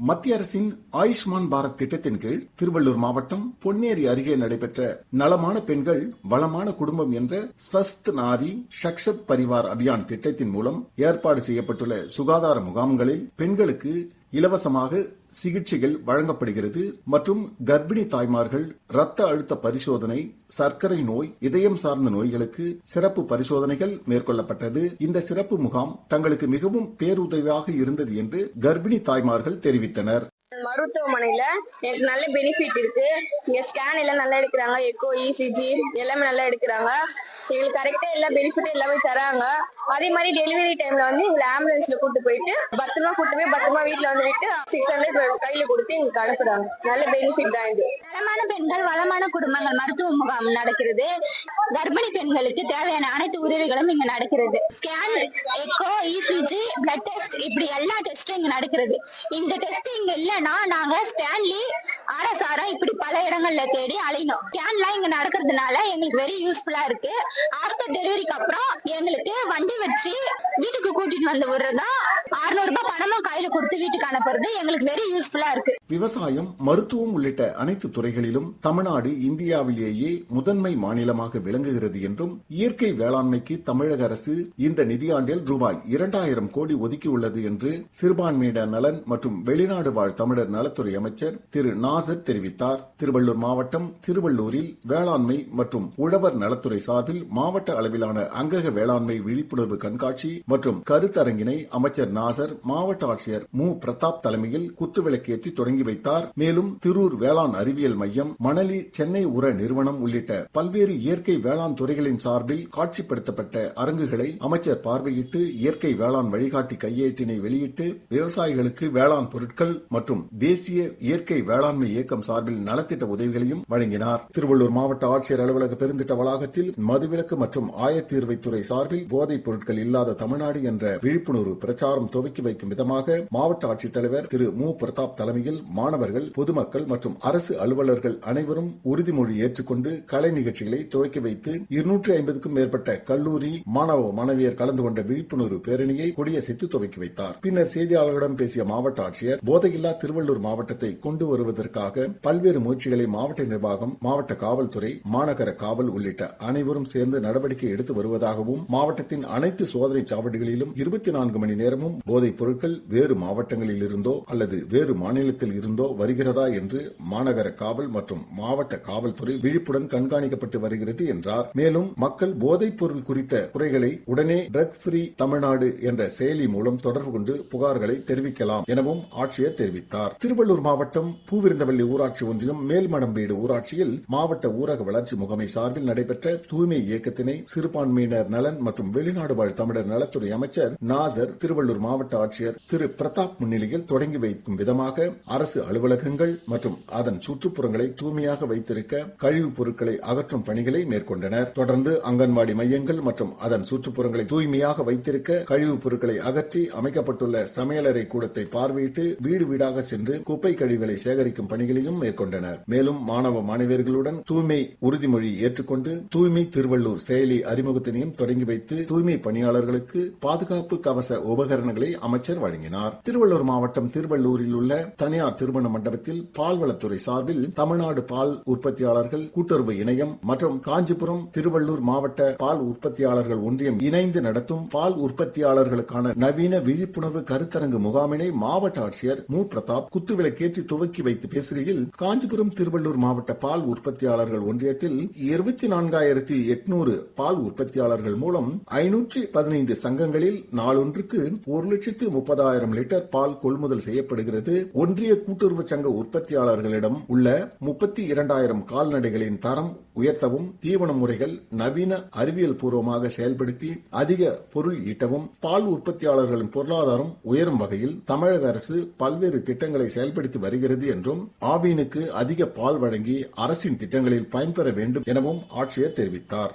மத்திய அரசின் ஆயுஷ்மான் பாரத் திட்டத்தின் கீழ் திருவள்ளூர் மாவட்டம் பொன்னேரி அருகே நடைபெற்ற நலமான பெண்கள் வளமான குடும்பம் என்ற ஸ்வஸ்த் நாரி சக்ஷத் பரிவார் அபியான் திட்டத்தின் மூலம் ஏற்பாடு செய்யப்பட்டுள்ள சுகாதார முகாம்களில் பெண்களுக்கு இலவசமாக சிகிச்சைகள் வழங்கப்படுகிறது மற்றும் கர்ப்பிணி தாய்மார்கள் இரத்த அழுத்த பரிசோதனை சர்க்கரை நோய் இதயம் சார்ந்த நோய்களுக்கு சிறப்பு பரிசோதனைகள் மேற்கொள்ளப்பட்டது. இந்த சிறப்பு முகாம் தங்களுக்கு மிகவும் பேருதவியாக இருந்தது என்று கர்ப்பிணி தாய்மார்கள் தெரிவித்தனர். மருத்துவமனையில எனக்கு நல்ல பெனிஃபிட் இருக்கு. இங்க ஸ்கேன் எல்லாம் நல்லா எடுக்கிறாங்க. எக்கோ இசிஜி எல்லாமே நல்லா எடுக்கிறாங்க. எங்களுக்கு கரெக்டா எல்லா பெனிஃபிட்டும் எல்லாமே தராங்க. அதே மாதிரி டெலிவரி டைம்ல வந்து எங்களை ஆம்புலன்ஸ்ல கூட்டு போயிட்டு பத்திரமா கூட்டு போய் பத்திரமா வீட்டுல வந்து விட்டு சிக்ஸ் ஹண்ட்ரட் கையில கொடுத்து எங்களுக்கு அனுப்புறாங்க. நல்ல பெனிஃபிட் தான் இது. தரமான பெண்கள் வளமான குடும்பங்கள் மருத்துவ முகாம் நடக்கிறது. கர்ப்பிணி பெண்களுக்கு தேவையான அனைத்து உதவிகளும் இங்க நடக்கிறது. Scan echo ECG blood test இப்படி எல்லா டெஸ்டும் இங்க நடக்கிறது. இந்த டெஸ்ட் இங்க இல்லைன்னா நாங்க ஸ்டான்லி ஆர்எஸ்ஆரா இப்படி பல இடங்கள்ல தேடி அலையணும். ஸ்கேன்லாம் இங்க நடக்கிறதுனால எங்களுக்கு வெரி யூஸ்ஃபுல்லா இருக்கு. ஆஃப்டர் டெலிவரிக்கு அப்புறம் எங்களுக்கு வண்டி வச்சு வீட்டுக்கு கூட்டிட்டு வந்து விடுறதா அறுநூறு ரூபாய் பணமும் கையில கொடுத்து வீட்டுக்கு அனுப்புறது எங்களுக்கு வெரி யூஸ்ஃபுல்லா இருக்கு விவசாயம் மருத்துவம் உள்ளிட்ட அனைத்து துறைகளிலும் தமிழ்நாடு இந்தியாவிலேயே முதன்மை மாநிலமாக விளங்குகிறது என்றும் இயற்கை வேளாண்மைக்கு தமிழக அரசு இந்த நிதியாண்டில் ரூபாய் இரண்டாயிரம் கோடி ஒதுக்கியுள்ளது என்று சிறுபான்மையினர் நலன் மற்றும் வெளிநாடு வாழ் தமிழர் நலத்துறை அமைச்சர் திரு நாசர் தெரிவித்தார். திருவள்ளூர் மாவட்டம் திருவள்ளூரில் வேளாண்மை மற்றும் உழவர் நலத்துறை சார்பில் மாவட்ட அளவிலான அங்கக வேளாண்மை விழிப்புணர்வு கண்காட்சி மற்றும் கருத்தரங்கினை அமைச்சர் நாசர் மாவட்ட ஆட்சியர் மு. பிரதாப் தலைமையில் குத்துவிளக்கேற்றி தொடங்கி வைத்தார். மேலும் திரூர் வேளாண் அறிவியல் மையம் மணலி சென்னை உர நிறுவனம் உள்ளிட்ட பல்வேறு இயற்கை வேளாண் துறைகளின் சார்பில் காட்சிப்படுத்தப்பட்ட அரங்குகளை அமைச்சர் பார்வையிட்டு இயற்கை வேளாண் வழிகாட்டி கையேட்டினை வெளியிட்டு விவசாயிகளுக்கு வேளாண் பொருட்கள் மற்றும் தேசிய இயற்கை வேளாண்மை இயக்கம் சார்பில் நலத்திட்ட உதவிகளையும் வழங்கினார். திருவள்ளூர் மாவட்ட ஆட்சியர் அலுவலக பெருந்திட்ட வளாகத்தில் மதுவிலக்கு மற்றும் ஆயத்தீர்வைத்துறை சார்பில் போதைப் பொருட்கள் இல்லாத தமிழ்நாடு என்ற விழிப்புணர்வு பிரச்சாரம் துவக்கி வைக்கும் விதமாக மாவட்ட ஆட்சித்தலைவர் திரு மு. பிரதாப் தலைமையில் மாணவர்கள் பொதுமக்கள் மற்றும் அரசு அலுவலர்கள் அனைவரும் உறுதிமொழி ஏற்றுக்கொண்டு கலை நிகழ்ச்சிகளை துவக்கி வைத்து இருநூற்றி ஐம்பதுக்கும் மேற்பட்ட கல்லூரி மாணவ மாணவியர் கலந்து கொண்ட விழிப்புணர்வு பேரணியை கொடியசைத்து துவக்கி வைத்தார். பின்னர் செய்தியாளர்களிடம் பேசிய மாவட்ட ஆட்சியர் போதையில்லா திருவள்ளூர் மாவட்டத்தை கொண்டு வருவதற்காக பல்வேறு முயற்சிகளை மாவட்ட நிர்வாகம் மாவட்ட காவல்துறை மாநகர காவல் உள்ளிட்ட அனைவரும் சேர்ந்து நடவடிக்கை எடுத்து வருவதாகவும் மாவட்டத்தின் அனைத்து சோதனை சாவடிகளிலும் இருபத்தி நான்கு மணி நேரமும் போதைப் பொருட்கள் வேறு மாவட்டங்களில் இருந்தோ அல்லது வேறு மாநிலத்தில் இருந்தோ வருகிறதா என்று மாநகர காவல் மற்றும் மாவட்ட காவல்துறை விழிப்புடன் கண்காணிக்கப்பட்டு வருகிறது என்றார். மேலும் மக்கள் போதைப் பொருள் குறித்த குறைகளை உடனே ட்ரக் ஃப்ரீ தமிழ்நாடு என்ற செயலி மூலம் தொடர்பு கொண்டு புகார்களை தெரிவிக்கலாம் எனவும் ஆட்சியர் தெரிவித்தார். திருவள்ளூர் மாவட்டம் பூவிருந்தவள்ளி ஊராட்சி ஒன்றியம் மேல்மடம்பீடு ஊராட்சியில் மாவட்ட ஊரக வளர்ச்சி முகமை சார்பில் நடைபெற்ற தூய்மை இயக்கத்தினை சிறுபான்மையினர் நலன் மற்றும் வெளிநாடு வாழ் தமிழர் நலத்துறை அமைச்சர் நாசர் திருவள்ளூர் மாவட்ட ஆட்சியர் திரு பிரதாப் முன்னிலையில் தொடங்கி வைக்கும் விதமாக அரசு அலுவலகங்கள் மற்றும் அதன் சுற்றுப்புறங்களை தூய்மையாக வைத்திருக்க கழிவுப் பொருட்களை அகற்றும் பணிகளை மேற்கொண்டனர். தொடர்ந்து அங்கன்வாடி மையங்கள் மற்றும் அதன் சுற்றுப்புறங்களை தூய்மையாக வைத்திருக்க கழிவுப் பொருட்களை அகற்றி அமைக்கப்பட்டுள்ள சமையலறை கூடத்தை பார்வையிட்டு வீடு வீடாக சென்று குப்பை கழிவுகளை சேகரிக்கும் பணிகளையும் மேற்கொண்டனர். மேலும் மாணவ மாணவியர்களுடன் தூய்மை உறுதிமொழி ஏற்றுக்கொண்டு தூய்மை திருவள்ளூர் செயலி அறிமுகத்தினையும் தொடங்கி வைத்து தூய்மை பணியாளர்களுக்கு பாதுகாப்பு கவச உபகரணங்களை அமைச்சர் வழங்கினார். திருவள்ளூர் மாவட்டம் திருவள்ளூரில் உள்ள தனியார் திருமண மண்டபத்தில் பால்வளத்துறை சார்பில் தமிழ்நாடு பால் உற்பத்தியாளர்கள் கூட்டுறவு இணையம் மற்றும் காஞ்சிபுரம் திருவள்ளூர் மாவட்ட பால் உற்பத்தியாளர்கள் ஒன்றியம் இணைந்து நடத்தும் பால் உற்பத்தியாளர்களுக்கான நவீன விழிப்புணர்வு கருத்தரங்கு முகாமினை மாவட்ட ஆட்சியர் மு. பிரதாப் குத்துவிளக்கேற்றி துவக்கி வைத்து பேசுகையில் காஞ்சிபுரம் திருவள்ளூர் மாவட்ட பால் உற்பத்தியாளர்கள் ஒன்றியத்தில் இருபத்தி நான்காயிரத்தி எட்நூறு பால் உற்பத்தியாளர்கள் மூலம் ஐநூற்றி பதினைந்து சங்கங்களில் நாளொன்றுக்கு ஒரு லட்சத்து முப்பதாயிரம் லிட்டர் பால் கொள்முதல் செய்யப்படுகிறது. ஒன்றிய கூட்டுறவு சங்க உற்பத்தியாளர்களிடம் உள்ள முப்பத்தி இரண்டாயிரம் கால்நடைகளின் தரம் உயர்த்தவும் தீவன முறைகள் நவீன அறிவியல் பூர்வமாக செயல்படுத்தி அதிக பொருள் ஈட்டவும் பால் உற்பத்தியாளர்களின் பொருளாதாரம் உயரும் வகையில் தமிழக அரசு பல்வேறு திட்டங்களை செயல்படுத்தி வருகிறது என்றும் ஆவினுக்கு அதிக பால் வழங்கி அரசின் திட்டங்களில் பயன்பெற வேண்டும் எனவும் ஆட்சியர் தெரிவித்தார்.